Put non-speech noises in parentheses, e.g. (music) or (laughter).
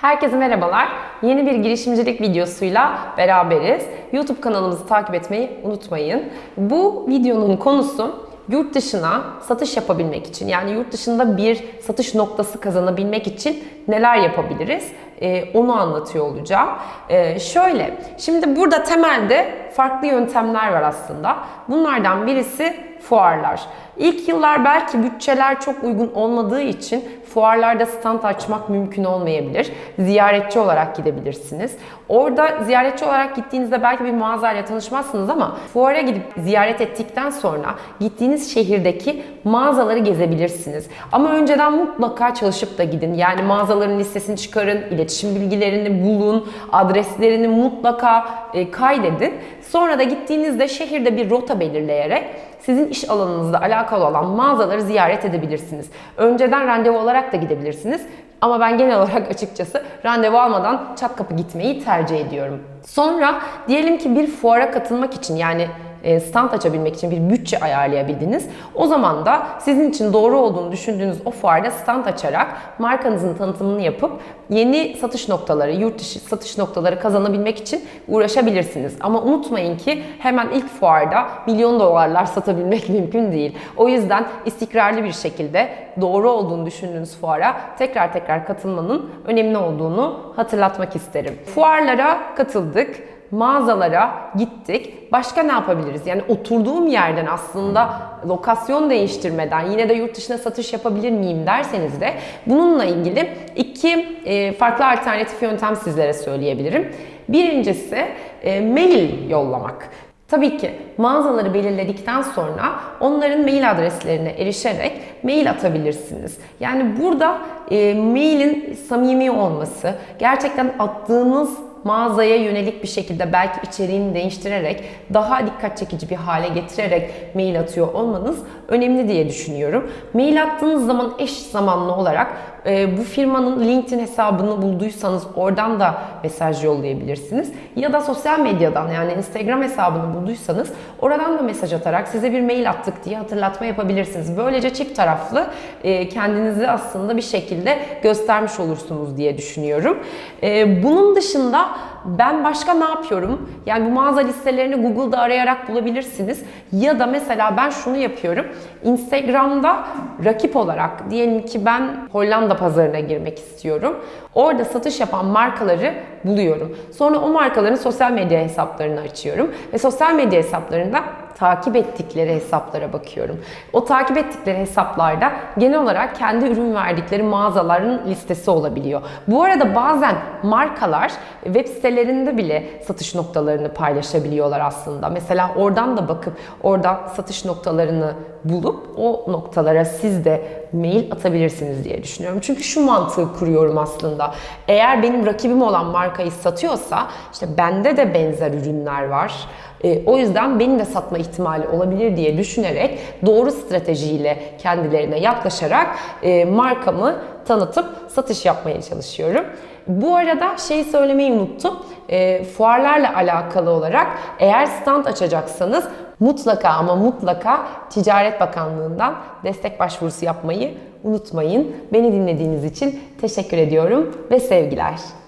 Herkese merhabalar. Yeni bir girişimcilik videosuyla beraberiz. YouTube kanalımızı takip etmeyi unutmayın. Bu videonun konusu yurt dışına satış yapabilmek için yani yurt dışında bir satış noktası kazanabilmek için neler yapabiliriz? Ee, onu anlatıyor olacağım. Ee, şöyle, şimdi burada temelde farklı yöntemler var aslında. Bunlardan birisi fuarlar. İlk yıllar belki bütçeler çok uygun olmadığı için fuarlarda stand açmak mümkün olmayabilir. Ziyaretçi olarak gidebilirsiniz. Orada ziyaretçi olarak gittiğinizde belki bir mağazayla tanışmazsınız ama fuara gidip ziyaret ettikten sonra gittiğiniz şehirdeki mağazaları gezebilirsiniz. Ama önceden mutlaka çalışıp da gidin. Yani mağazaların listesini çıkarın, iletişim bilgilerini bulun, adreslerini mutlaka e, kaydedin. Sonra da gittiğinizde şehirde bir rota belirleyerek sizin iş alanınızda alakalı olan mağazaları ziyaret edebilirsiniz. Önceden randevu olarak da gidebilirsiniz. Ama ben genel olarak açıkçası randevu almadan çat kapı gitmeyi tercih ediyorum. Sonra diyelim ki bir fuara katılmak için yani stand açabilmek için bir bütçe ayarlayabildiniz. O zaman da sizin için doğru olduğunu düşündüğünüz o fuarda stand açarak markanızın tanıtımını yapıp yeni satış noktaları, yurt dışı satış noktaları kazanabilmek için uğraşabilirsiniz. Ama unutmayın ki hemen ilk fuarda milyon dolarlar satabilmek (laughs) mümkün değil. O yüzden istikrarlı bir şekilde doğru olduğunu düşündüğünüz fuara tekrar tekrar katılmanın önemli olduğunu hatırlatmak isterim. Fuarlara katıldık mağazalara gittik. Başka ne yapabiliriz? Yani oturduğum yerden aslında lokasyon değiştirmeden yine de yurt dışına satış yapabilir miyim derseniz de bununla ilgili iki e, farklı alternatif yöntem sizlere söyleyebilirim. Birincisi e, mail yollamak. Tabii ki mağazaları belirledikten sonra onların mail adreslerine erişerek mail atabilirsiniz. Yani burada e, mailin samimi olması, gerçekten attığınız mağazaya yönelik bir şekilde belki içeriğini değiştirerek daha dikkat çekici bir hale getirerek mail atıyor olmanız önemli diye düşünüyorum. Mail attığınız zaman eş zamanlı olarak e, bu firmanın LinkedIn hesabını bulduysanız oradan da mesaj yollayabilirsiniz. Ya da sosyal medyadan yani Instagram hesabını bulduysanız oradan da mesaj atarak size bir mail attık diye hatırlatma yapabilirsiniz. Böylece çift taraflı e, kendinizi aslında bir şekilde göstermiş olursunuz diye düşünüyorum. E, bunun dışında ben başka ne yapıyorum? Yani bu mağaza listelerini Google'da arayarak bulabilirsiniz. Ya da mesela ben şunu yapıyorum. Instagram'da rakip olarak diyelim ki ben Hollanda pazarına girmek istiyorum. Orada satış yapan markaları buluyorum. Sonra o markaların sosyal medya hesaplarını açıyorum ve sosyal medya hesaplarında takip ettikleri hesaplara bakıyorum. O takip ettikleri hesaplarda genel olarak kendi ürün verdikleri mağazaların listesi olabiliyor. Bu arada bazen markalar web sitelerinde bile satış noktalarını paylaşabiliyorlar aslında. Mesela oradan da bakıp orada satış noktalarını bulup o noktalara siz de mail atabilirsiniz diye düşünüyorum. Çünkü şu mantığı kuruyorum aslında. Eğer benim rakibim olan markayı satıyorsa işte bende de benzer ürünler var. E, o yüzden benim de satma ihtimali olabilir diye düşünerek doğru stratejiyle kendilerine yaklaşarak e, markamı tanıtıp satış yapmaya çalışıyorum. Bu arada şeyi söylemeyi unuttum. E, fuarlarla alakalı olarak eğer stand açacaksanız mutlaka ama mutlaka Ticaret Bakanlığı'ndan destek başvurusu yapmayı unutmayın. Beni dinlediğiniz için teşekkür ediyorum ve sevgiler.